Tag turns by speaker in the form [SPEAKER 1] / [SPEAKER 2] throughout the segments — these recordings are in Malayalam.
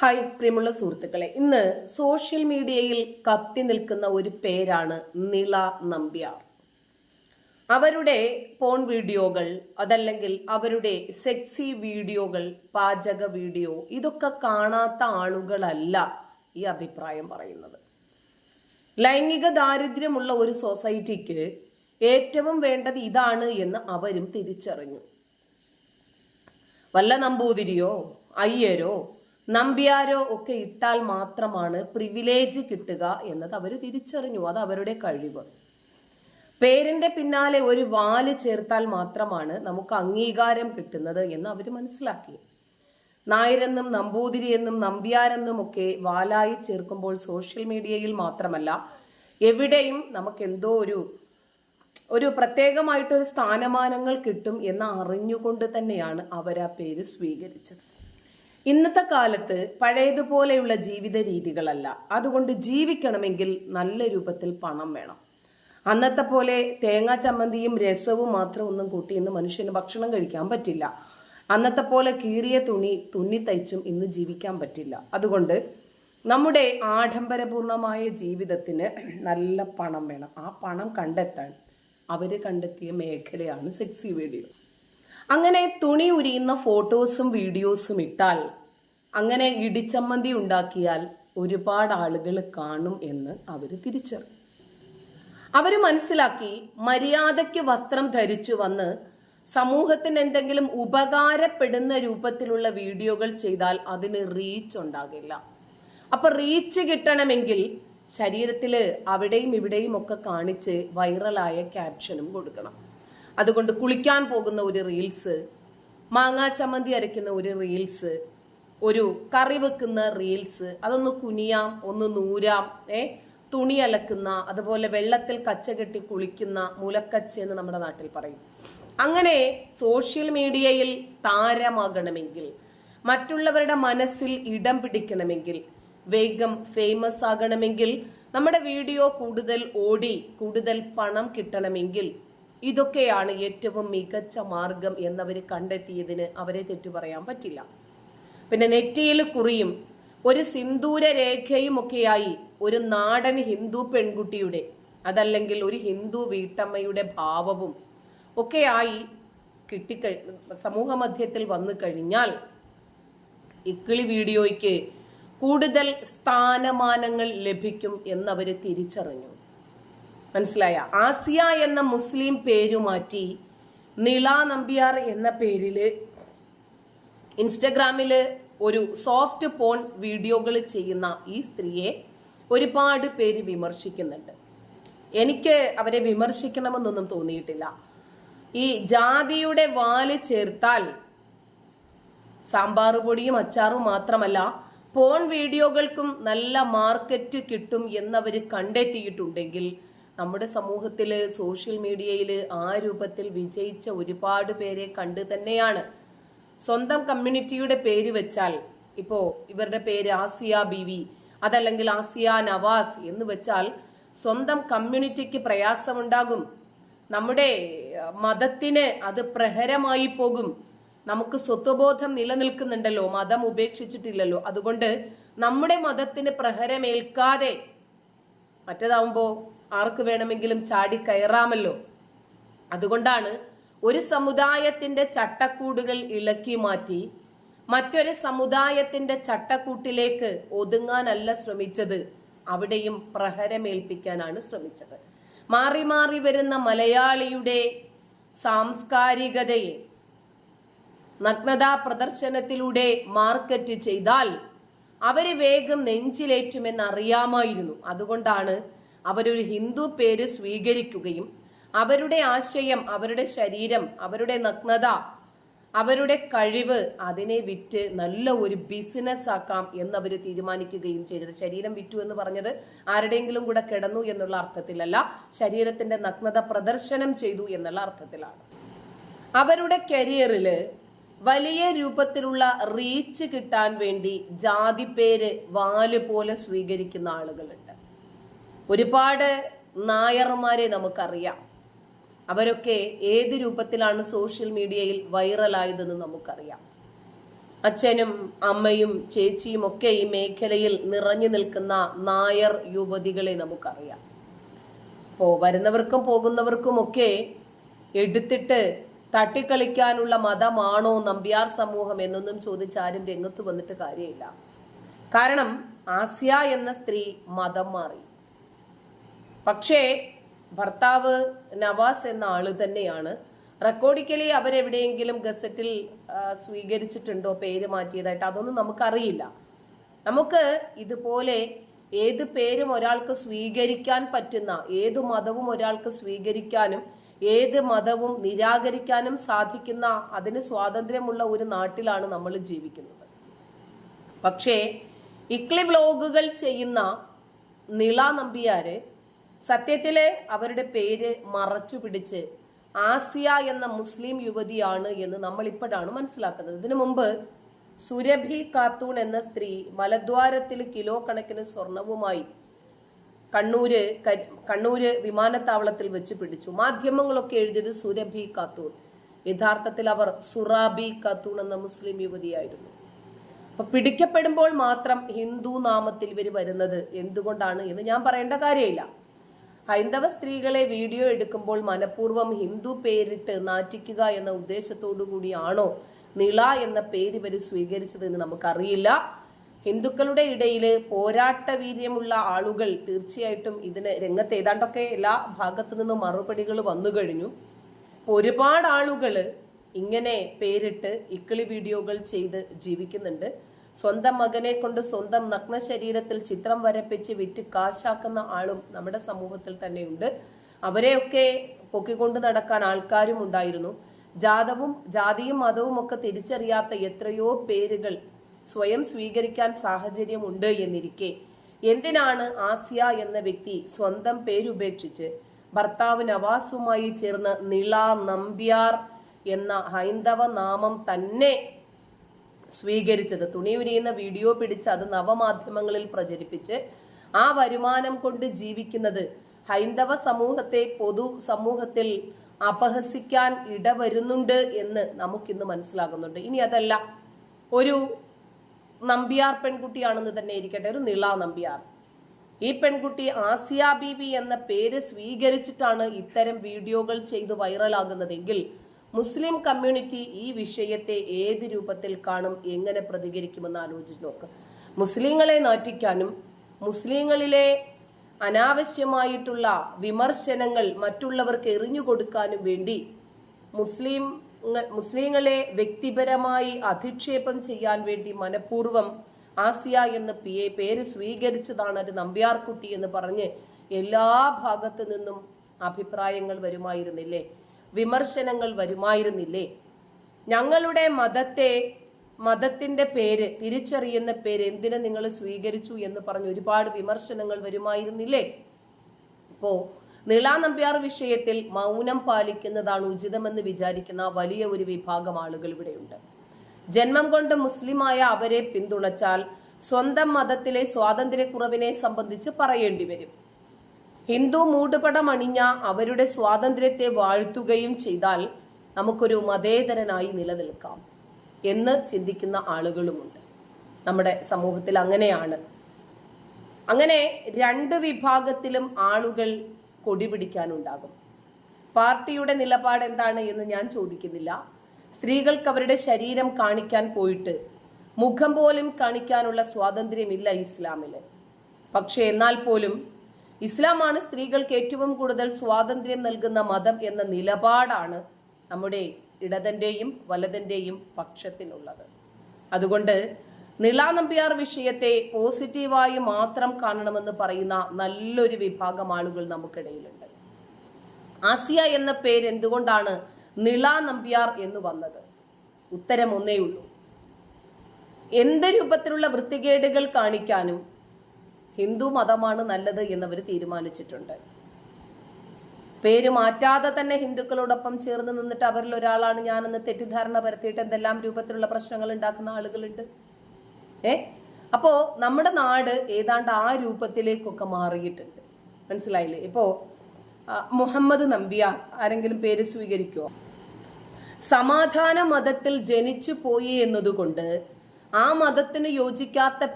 [SPEAKER 1] ഹായ് പ്രിയമുള്ള സുഹൃത്തുക്കളെ. ഇന്ന് സോഷ്യൽ മീഡിയയിൽ കത്തി നിൽക്കുന്ന ഒരു പേരാണ് നിള നമ്പ്യാർ. അവരുടെ ഫോൺ വീഡിയോകൾ അതല്ലെങ്കിൽ അവരുടെ സെക്സി വീഡിയോകൾ പാചക വീഡിയോ ഇതൊക്കെ കാണാത്ത ആളുകളല്ല ഈ അഭിപ്രായം പറയുന്നത്. ലൈംഗിക ദാരിദ്ര്യമുള്ള ഒരു സൊസൈറ്റിക്ക് ഏറ്റവും വേണ്ടത് ഇതാണ് എന്ന് അവരും തിരിച്ചറിഞ്ഞു. വല്ല നമ്പൂതിരിയോ അയ്യരോ നമ്പ്യാരോ ഒക്കെ ഇട്ടാൽ മാത്രമാണ് പ്രിവിലേജ് കിട്ടുക എന്നത് അവർ തിരിച്ചറിഞ്ഞു. അത് അവരുടെ കഴിവ്. പേരിന്റെ പിന്നാലെ ഒരു വാൽ ചേർത്താൽ മാത്രമാണ് നമുക്ക് അംഗീകാരം കിട്ടുന്നത് എന്ന് അവർ മനസ്സിലാക്കി. നായരെന്നും നമ്പൂതിരി എന്നും നമ്പ്യാരെന്നും ഒക്കെ വാലായി ചേർക്കുമ്പോൾ സോഷ്യൽ മീഡിയയിൽ മാത്രമല്ല എവിടെയും നമുക്ക് എന്തോ ഒരു ഒരു പ്രത്യേകമായിട്ടൊരു സ്ഥാനമാനങ്ങൾ കിട്ടും എന്ന് അറിഞ്ഞുകൊണ്ട് തന്നെയാണ് അവർ ആ പേര് സ്വീകരിച്ചത്. ഇന്നത്തെ കാലത്ത് പഴയതുപോലെയുള്ള ജീവിത രീതികളല്ല അതുകൊണ്ട് ജീവിക്കണമെങ്കിൽ നല്ല രൂപത്തിൽ പണം വേണം. അന്നത്തെ പോലെ തേങ്ങാ ചമ്മന്തിയും രസവും മാത്രം ഒന്നും കൂട്ടി ഇന്ന് മനുഷ്യന് ഭക്ഷണം കഴിക്കാൻ പറ്റില്ല. അന്നത്തെ പോലെ കീറിയ തുണി തുന്നി തയ്ച്ചും ഇന്ന് ജീവിക്കാൻ പറ്റില്ല. അതുകൊണ്ട് നമ്മുടെ ആഡംബരപൂർണമായ ജീവിതത്തിന് നല്ല പണം വേണം. ആ പണം കണ്ടെത്താൻ അവർ കണ്ടെത്തിയ മേഖലയാണ് സെക്സി വീഡിയോ അങ്ങനെ തുണി ഉരിയുന്ന ഫോട്ടോസും വീഡിയോസും ഇട്ടാൽ അങ്ങനെ ഇടിച്ചമ്മന്തി ഉണ്ടാക്കിയാൽ ഒരുപാട് ആളുകൾ കാണും എന്ന് അവർ തിരിച്ചറിഞ്ഞു അവർ മനസ്സിലാക്കി മര്യാദയ്ക്ക് വസ്ത്രം ധരിച്ചു വന്ന് സമൂഹത്തിന് എന്തെങ്കിലും ഉപകാരപ്പെടുന്ന രൂപത്തിലുള്ള വീഡിയോകൾ ചെയ്താൽ അതിന് റീച്ച് ഉണ്ടാകില്ല. അപ്പൊ റീച്ച് കിട്ടണമെങ്കിൽ ശരീരത്തിൽ അവിടെയും ഇവിടെയും ഒക്കെ കാണിച്ച് വൈറലായ ക്യാപ്ഷനും കൊടുക്കണം. അതുകൊണ്ട് കുളിക്കാൻ പോകുന്ന ഒരു റീൽസ് മാങ്ങാ ചമ്മന്തി അരയ്ക്കുന്ന ഒരു റീൽസ് ഒരു കറി വെക്കുന്ന റീൽസ് അതൊന്ന് കുനിയാം ഒന്ന് നൂരാം ഏ തുണി അലക്കുന്ന അതുപോലെ വെള്ളത്തിൽ കച്ച കെട്ടി കുളിക്കുന്ന മുലക്കച്ച എന്ന് നമ്മുടെ നാട്ടിൽ പറയും. അങ്ങനെ സോഷ്യൽ മീഡിയയിൽ താരമാകണമെങ്കിൽ മറ്റുള്ളവരുടെ മനസ്സിൽ ഇടം പിടിക്കണമെങ്കിൽ വേഗം ഫേമസ് ആകണമെങ്കിൽ നമ്മുടെ വീഡിയോ കൂടുതൽ ഓടി കൂടുതൽ പണം കിട്ടണമെങ്കിൽ ഇതൊക്കെയാണ് ഏറ്റവും മികച്ച മാർഗം എന്നവർ കണ്ടെത്തിയതിന് അവരെ തെറ്റു പറയാൻ പറ്റില്ല. പിന്നെ നെറ്റിയിൽ കുറിയും ഒരു സിന്ദൂര രേഖയും ഒക്കെയായി ഒരു നാടൻ ഹിന്ദു പെൺകുട്ടിയുടെ അതല്ലെങ്കിൽ ഒരു ഹിന്ദു വീട്ടമ്മയുടെ ഭാവവും ഒക്കെയായി കിട്ടിക്കഴി സമൂഹ മധ്യത്തിൽ വന്നു കഴിഞ്ഞാൽ ഇക്കിളി വീഡിയോയ്ക്ക് കൂടുതൽ സ്ഥാനമാനങ്ങൾ ലഭിക്കും എന്നവര് തിരിച്ചറിഞ്ഞു. മനസ്സിലായ? ആസിയ എന്ന മുസ്ലിം പേരു മാറ്റി നീള നമ്പ്യാർ എന്ന പേരിൽ ഇൻസ്റ്റഗ്രാമിൽ ഒരു സോഫ്റ്റ് പോൺ വീഡിയോകൾ ചെയ്യുന്ന ഈ സ്ത്രീയെ ഒരുപാട് പേര് വിമർശിക്കുന്നുണ്ട്. എനിക്ക് അവരെ വിമർശിക്കണമെന്നൊന്നും തോന്നിയിട്ടില്ല. ഈ ജാതിയുടെ വാൽ ചേർത്താൽ സാമ്പാർ പൊടിയും അച്ചാറും മാത്രമല്ല പോൺ വീഡിയോകൾക്കും നല്ല മാർക്കറ്റ് കിട്ടും എന്നവർ കണ്ടെത്തിയിട്ടുണ്ടെങ്കിൽ നമ്മുടെ സമൂഹത്തിൽ സോഷ്യൽ മീഡിയയിൽ ആ രൂപത്തിൽ വിജയിച്ച ഒരുപാട് പേരെ കണ്ട് തന്നെയാണ്. സ്വന്തം കമ്മ്യൂണിറ്റിയുടെ പേര് വെച്ചാൽ ഇപ്പോ ഇവരുടെ പേര് ആസിയ ബിവി അതല്ലെങ്കിൽ ആസിയ നവാസ് എന്ന് വെച്ചാൽ സ്വന്തം കമ്മ്യൂണിറ്റിക്ക് പ്രയാസമുണ്ടാകും. നമ്മുടെ മതത്തിന് അത് പ്രഹരമായി പോകും. നമുക്ക് സ്വത്വബോധം നിലനിൽക്കുന്നുണ്ടല്ലോ മതം ഉപേക്ഷിച്ചിട്ടില്ലല്ലോ. അതുകൊണ്ട് നമ്മുടെ മതത്തിന് പ്രഹരമേൽക്കാതെ മറ്റേതാവുമ്പോ ആർക്ക് വേണമെങ്കിലും ചാടി കയറാമല്ലോ. അതുകൊണ്ടാണ് ഒരു സമുദായത്തിന്റെ ചട്ടക്കൂടുകൾ ഇളക്കി മാറ്റി മറ്റൊരു സമുദായത്തിന്റെ ചട്ടക്കൂട്ടിലേക്ക് ഒതുങ്ങാനല്ല ശ്രമിച്ചത്. അവിടെയും പ്രഹരമേൽപ്പിക്കാനാണ് ശ്രമിച്ചത്. മാറി മാറി വരുന്ന മലയാളിയുടെ സാംസ്കാരികതയെ നഗ്നതാ പ്രദർശനത്തിലൂടെ മാർക്കറ്റ് ചെയ്താൽ അവർ വേഗം നെഞ്ചിലേറ്റുമെന്ന് അറിയാമായിരുന്നു. അതുകൊണ്ടാണ് അവരൊരു ഹിന്ദു പേര് സ്വീകരിക്കുകയും അവരുടെ ആശയം അവരുടെ ശരീരം അവരുടെ നഗ്നത അവരുടെ കഴിവ് അതിനെ വിറ്റ് നല്ല ഒരു ബിസിനസ് ആക്കാം എന്നവർ തീരുമാനിക്കുകയും ചെയ്തത്. ശരീരം വിറ്റു എന്ന് പറഞ്ഞത് ആരുടെയെങ്കിലും കൂടെ കിടന്നു എന്നുള്ള അർത്ഥത്തിലല്ല ശരീരത്തിന്റെ നഗ്നത പ്രദർശനം ചെയ്തു എന്നുള്ള അർത്ഥത്തിലാണ്. അവരുടെ കരിയറിൽ വലിയ രൂപത്തിലുള്ള റീച്ച് കിട്ടാൻ വേണ്ടി ജാതി പേര് വാൽ പോലെ സ്വീകരിക്കുന്ന ആളുകളുണ്ട്. ഒരുപാട് നായർമാരെ നമുക്കറിയാം. അവരൊക്കെ ഏത് രൂപത്തിലാണ് സോഷ്യൽ മീഡിയയിൽ വൈറലായതെന്ന് നമുക്കറിയാം. അച്ഛനും അമ്മയും ചേച്ചിയും ഒക്കെ ഈ മേഖലയിൽ നിറഞ്ഞു നിൽക്കുന്ന നായർ യുവതികളെ നമുക്കറിയാം. അപ്പോൾ വരുന്നവർക്കും പോകുന്നവർക്കും ഒക്കെ എടുത്തിട്ട് തട്ടിക്കളിക്കാനുള്ള മതമാണോ നമ്പ്യാർ സമൂഹം എന്നൊന്നും ചോദിച്ച് ആരും രംഗത്ത് വന്നിട്ട് കാര്യമില്ല. കാരണം ആസ്യ എന്ന സ്ത്രീ മതം മാറി. പക്ഷേ ഭർത്താവ് നവാസ് എന്ന ആൾ തന്നെയാണ്. റെക്കോർഡിക്കലി അവരെവിടെയെങ്കിലും ഗസറ്റിൽ സ്വീകരിച്ചിട്ടുണ്ടോ പേര് മാറ്റിയതായിട്ട് അതൊന്നും നമുക്കറിയില്ല. നമുക്ക് ഇതുപോലെ ഏത് പേരും ഒരാൾക്ക് സ്വീകരിക്കാൻ പറ്റുന്ന ഏത് മതവും ഒരാൾക്ക് സ്വീകരിക്കാനും ഏത് മതവും നിരാകരിക്കാനും സാധിക്കുന്ന അതിന് സ്വാതന്ത്ര്യമുള്ള ഒരു നാട്ടിലാണ് നമ്മൾ ജീവിക്കുന്നത്. പക്ഷേ ഇക്ലി വ്ലോഗുകൾ ചെയ്യുന്ന നിള നമ്പിയാര് സത്യത്തിൽ അവരുടെ പേര് മറച്ചു പിടിച്ച് ആസിയ എന്ന മുസ്ലിം യുവതിയാണ് എന്ന് നമ്മൾ ഇപ്പോഴാണ് മനസ്സിലാക്കുന്നത്. ഇതിനു മുമ്പ് സുരഭി കാത്തൂൺ എന്ന സ്ത്രീ മലദ്വാരത്തിൽ കിലോ കണക്കിന് സ്വർണവുമായി കണ്ണൂര് കണ്ണൂര് വിമാനത്താവളത്തിൽ വെച്ച് പിടിച്ചു. മാധ്യമങ്ങളൊക്കെ എഴുതിയത് സുരഭി കാത്തൂൺ. യഥാർത്ഥത്തിൽ അവർ സുറാബി കാത്തൂൺ എന്ന മുസ്ലിം യുവതിയായിരുന്നു. അപ്പൊ പിടിക്കപ്പെടുമ്പോൾ മാത്രം ഹിന്ദു നാമത്തിൽ ഇവർ വരുന്നത് എന്തുകൊണ്ടാണ് എന്ന് ഞാൻ പറയേണ്ട കാര്യമില്ല. ഹൈന്ദവ സ്ത്രീകളെ വീഡിയോ എടുക്കുമ്പോൾ മനഃപൂർവം ഹിന്ദു പേരിട്ട് നാറ്റിക്കുക എന്ന ഉദ്ദേശത്തോടു കൂടിയാണോ നിള എന്ന പേര് ഇവർ സ്വീകരിച്ചത് എന്ന് നമുക്കറിയില്ല. ഹിന്ദുക്കളുടെ ഇടയിൽ പോരാട്ട വീര്യമുള്ള ആളുകൾ തീർച്ചയായിട്ടും ഇതിന് രംഗത്ത് ഏതാണ്ടൊക്കെ എല്ലാ ഭാഗത്തു നിന്നും മറുപടികൾ വന്നു കഴിഞ്ഞു. ഒരുപാട് ആളുകൾ ഇങ്ങനെ പേരിട്ട് ഇക്കിളി വീഡിയോകൾ ചെയ്ത് ജീവിക്കുന്നുണ്ട്. സ്വന്തം മകനെ കൊണ്ട് സ്വന്തം നഗ്ന ശരീരത്തിൽ ചിത്രം വരപ്പിച്ച് വിറ്റ് കാശാക്കുന്ന ആളും നമ്മുടെ സമൂഹത്തിൽ തന്നെയുണ്ട്. അവരെയൊക്കെ പൊക്കിക്കൊണ്ട് നടക്കാൻ ആൾക്കാരും ഉണ്ടായിരുന്നു. ജാതവും ജാതിയും മതവും ഒക്കെ തിരിച്ചറിയാത്ത എത്രയോ പേരുകൾ സ്വയം സ്വീകരിക്കാൻ സാഹചര്യമുണ്ട് എന്നിരിക്കെ. എന്തിനാണ് ആസിയ എന്ന വ്യക്തി സ്വന്തം പേരുപേക്ഷിച്ച് ഭർത്താവ് നവാസുമായി ചേർന്ന് നിള നമ്പ്യാർ എന്ന ഹൈന്ദവ നാമം തന്നെ സ്വീകരിച്ചത്. തുണി ഉരിയുന്ന വീഡിയോ പിടിച്ച് അത് നവമാധ്യമങ്ങളിൽ പ്രചരിപ്പിച്ച് ആ വരുമാനം കൊണ്ട് ജീവിക്കുന്നത് ഹൈന്ദവ സമൂഹത്തെ പൊതു സമൂഹത്തിൽ അപഹസിക്കാൻ ഇടവരുന്നുണ്ട് എന്ന് നമുക്കിന്ന് മനസ്സിലാകുന്നുണ്ട്. ഇനി അതല്ല ഒരു നമ്പ്യാർ പെൺകുട്ടിയാണെന്ന് തന്നെ ഇരിക്കട്ടെ ഒരു നിള നമ്പ്യാർ. ഈ പെൺകുട്ടി ആസിയ ബീവി എന്ന പേര് സ്വീകരിച്ചിട്ടാണ് ഇത്തരം വീഡിയോകൾ ചെയ്ത് വൈറലാകുന്നതെങ്കിൽ മുസ്ലിം കമ്മ്യൂണിറ്റി ഈ വിഷയത്തെ ഏത് രൂപത്തിൽ കാണും എങ്ങനെ പ്രതികരിക്കുമെന്ന് ആലോചിച്ച് നോക്കുക മുസ്ലിങ്ങളെ നാറ്റിക്കാനും മുസ്ലിങ്ങളിലെ അനാവശ്യമായിട്ടുള്ള വിമർശനങ്ങൾ മറ്റുള്ളവർക്ക് എറിഞ്ഞു കൊടുക്കാനും വേണ്ടി മുസ്ലിം മുസ്ലിങ്ങളെ വ്യക്തിപരമായി അധിക്ഷേപം ചെയ്യാൻ വേണ്ടി മനഃപൂർവം ആസിയ എന്ന പിയെ പേര് സ്വീകരിച്ചതാണ് ഒരു നമ്പ്യാർകുട്ടി എന്ന് പറഞ്ഞ് എല്ലാ ഭാഗത്തു നിന്നും അഭിപ്രായങ്ങൾ വരുമായിരുന്നില്ലേ? വിമർശനങ്ങൾ വരുമായിരുന്നില്ലേ? ഞങ്ങളുടെ മതത്തെ മതത്തിന്റെ പേര് തിരിച്ചറിയുന്ന പേര് എന്തിനു നിങ്ങൾ സ്വീകരിച്ചു എന്ന് പറഞ്ഞ് ഒരുപാട് വിമർശനങ്ങൾ വരുമായിരുന്നില്ലേ? ഇപ്പോ നീളാനമ്പ്യാർ വിഷയത്തിൽ മൗനം പാലിക്കുന്നതാണ് ഉചിതമെന്ന് വിചാരിക്കുന്ന വലിയ ഒരു വിഭാഗം ആളുകൾ ഇവിടെയുണ്ട്. ജന്മം കൊണ്ട് മുസ്ലിമായ അവരെ പിന്തുണച്ചാൽ സ്വന്തം മതത്തിലെ സ്വാതന്ത്ര്യക്കുറവിനെ സംബന്ധിച്ച് പറയേണ്ടി വരും. ഹിന്ദു മൂടുപടം അണിഞ്ഞ അവരുടെ സ്വാതന്ത്ര്യത്തെ വാഴ്ത്തുകയും ചെയ്താൽ നമുക്കൊരു മതേതരനായി നിലനിൽക്കാം എന്ന് ചിന്തിക്കുന്ന ആളുകളുമുണ്ട്. നമ്മുടെ സമൂഹത്തിൽ അങ്ങനെയാണ്. അങ്ങനെ രണ്ട് വിഭാഗത്തിലും ആളുകൾ കൊടി പിടിക്കാനുണ്ടാകും പാർട്ടിയുടെ നിലപാട് എന്താണ് എന്ന് ഞാൻ ചോദിക്കുന്നില്ല. സ്ത്രീകൾക്ക് അവരുടെ ശരീരം കാണിക്കാൻ പോയിട്ട് മുഖം പോലും കാണിക്കാനുള്ള സ്വാതന്ത്ര്യമില്ല ഇസ്ലാമിൽ പക്ഷെ എന്നാൽ പോലും ഇസ്ലാമാണ് സ്ത്രീകൾക്ക് ഏറ്റവും കൂടുതൽ സ്വാതന്ത്ര്യം നൽകുന്ന മതം എന്ന നിലപാടാണ് നമ്മുടെ ഇടതന്റെയും വലതിന്റെയും പക്ഷത്തിനുള്ളത്. അതുകൊണ്ട് നിള നമ്പ്യാർ വിഷയത്തെ പോസിറ്റീവായി മാത്രം കാണണമെന്ന് പറയുന്ന നല്ലൊരു വിഭാഗം ആളുകൾ നമുക്കിടയിലുണ്ട്. ആസിയ എന്ന പേര് എന്തുകൊണ്ടാണ് നിള നമ്പിയാർ എന്ന് വന്നത്? ഉത്തരം ഒന്നേയുള്ളൂ. എന്ത് രൂപത്തിലുള്ള വൃത്തികേടുകൾ കാണിക്കാനും ഹിന്ദു മതമാണ് നല്ലത് എന്നവർ തീരുമാനിച്ചിട്ടുണ്ട്. പേര് മാറ്റാതെ തന്നെ ഹിന്ദുക്കളോടൊപ്പം ചേർന്ന് നിന്നിട്ട് അവരിൽ ഒരാളാണ് ഞാനെന്ന് തെറ്റിദ്ധാരണ പരത്തിയിട്ട് എന്തെല്ലാം രൂപത്തിലുള്ള പ്രശ്നങ്ങൾ ഉണ്ടാക്കുന്ന ആളുകളുണ്ട്? ഏ? അപ്പോ നമ്മുടെ നാട് ഏതാണ്ട് ആ രൂപത്തിലേക്കൊക്കെ മാറിയിട്ടുണ്ട്. മനസ്സിലായില്ലേ? ഇപ്പോ മുഹമ്മദ് നമ്പിയാർ ആരെങ്കിലും പേര് സ്വീകരിക്കുമോ സമാധാന മതത്തിൽ ജനിച്ചു പോയി എന്നതുകൊണ്ട് ആ മതത്തിന് യോജിക്കാത്ത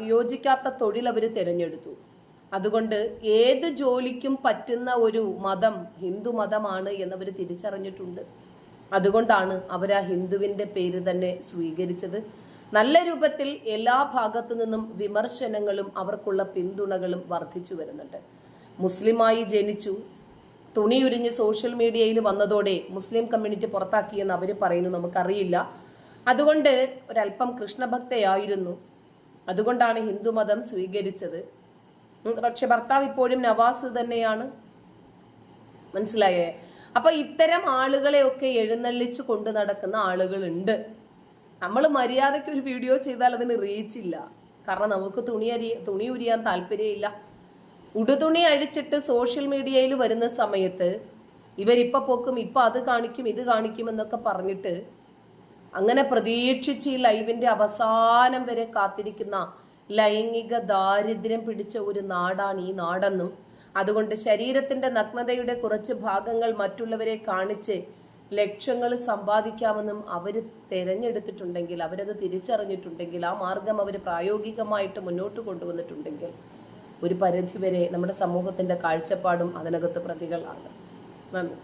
[SPEAKER 1] യോജിക്കാത്ത തൊഴിൽ അവർ തിരഞ്ഞെടുത്തു. അതുകൊണ്ട് ഏത് ജോലിക്കും പറ്റുന്ന ഒരു മതം ഹിന്ദു മതമാണ് എന്നവർ തിരിച്ചറിഞ്ഞിട്ടുണ്ട്. അതുകൊണ്ടാണ് അവർ ആ ഹിന്ദുവിന്റെ പേര് തന്നെ സ്വീകരിച്ചത്. നല്ല രൂപത്തിൽ എല്ലാ ഭാഗത്തു നിന്നും വിമർശനങ്ങളും അവർക്കുള്ള പിന്തുണകളും വർദ്ധിച്ചു വരുന്നുണ്ട്. മുസ്ലിമായി ജനിച്ചു തുണിയുരിഞ്ഞ് സോഷ്യൽ മീഡിയയിൽ വന്നതോടെ മുസ്ലിം കമ്മ്യൂണിറ്റി പുറത്താക്കിയെന്ന് അവർ പറയുന്നു നമുക്കറിയില്ല. അതുകൊണ്ട് ഒരല്പം കൃഷ്ണഭക്തയായിരുന്നു. അതുകൊണ്ടാണ് ഹിന്ദുമതം സ്വീകരിച്ചത്. പക്ഷെ ഭർത്താവ് ഇപ്പോഴും നവാസ് തന്നെയാണ്. മനസ്സിലായേ? അപ്പൊ ഇത്തരം ആളുകളെയൊക്കെ എഴുന്നള്ളിച്ചു കൊണ്ടു നടക്കുന്ന ആളുകളുണ്ട്. നമ്മൾ മര്യാദയ്ക്ക് ഒരു വീഡിയോ ചെയ്താൽ അതിന് റീച്ചില്ല കാരണം നമുക്ക് തുണി അരി തുണി ഉരിയാൻ താല്പര്യമില്ല. ഉടുതുണി അഴിച്ചിട്ട് സോഷ്യൽ മീഡിയയിൽ വരുന്ന സമയത്ത് ഇവരിപ്പോ പോക്കും ഇപ്പൊ അത് കാണിക്കും ഇത് കാണിക്കും എന്നൊക്കെ പറഞ്ഞിട്ട് അങ്ങനെ പ്രതീക്ഷിച്ച് ഈ ലൈവിന്റെ അവസാനം വരെ കാത്തിരിക്കുന്ന ലൈംഗിക ദാരിദ്ര്യം പിടിച്ച ഒരു നാടാണ് ഈ നാടെന്നും അതുകൊണ്ട് ശരീരത്തിന്റെ നഗ്നതയുടെ കുറച്ച് ഭാഗങ്ങൾ മറ്റുള്ളവരെ കാണിച്ച് ലക്ഷ്യങ്ങൾ സമ്പാദിക്കാമെന്നും അവർ തിരഞ്ഞെടുത്തിട്ടുണ്ടെങ്കിൽ അവരത് തിരിച്ചറിഞ്ഞിട്ടുണ്ടെങ്കിൽ ആ മാർഗം അവർ പ്രായോഗികമായിട്ട് മുന്നോട്ട് കൊണ്ടുവന്നിട്ടുണ്ടെങ്കിൽ ഒരു പരിധിവരെ നമ്മുടെ സമൂഹത്തിന്റെ കാഴ്ചപ്പാടും അതിനകത്ത് പ്രതികളാണ്. നന്ദി.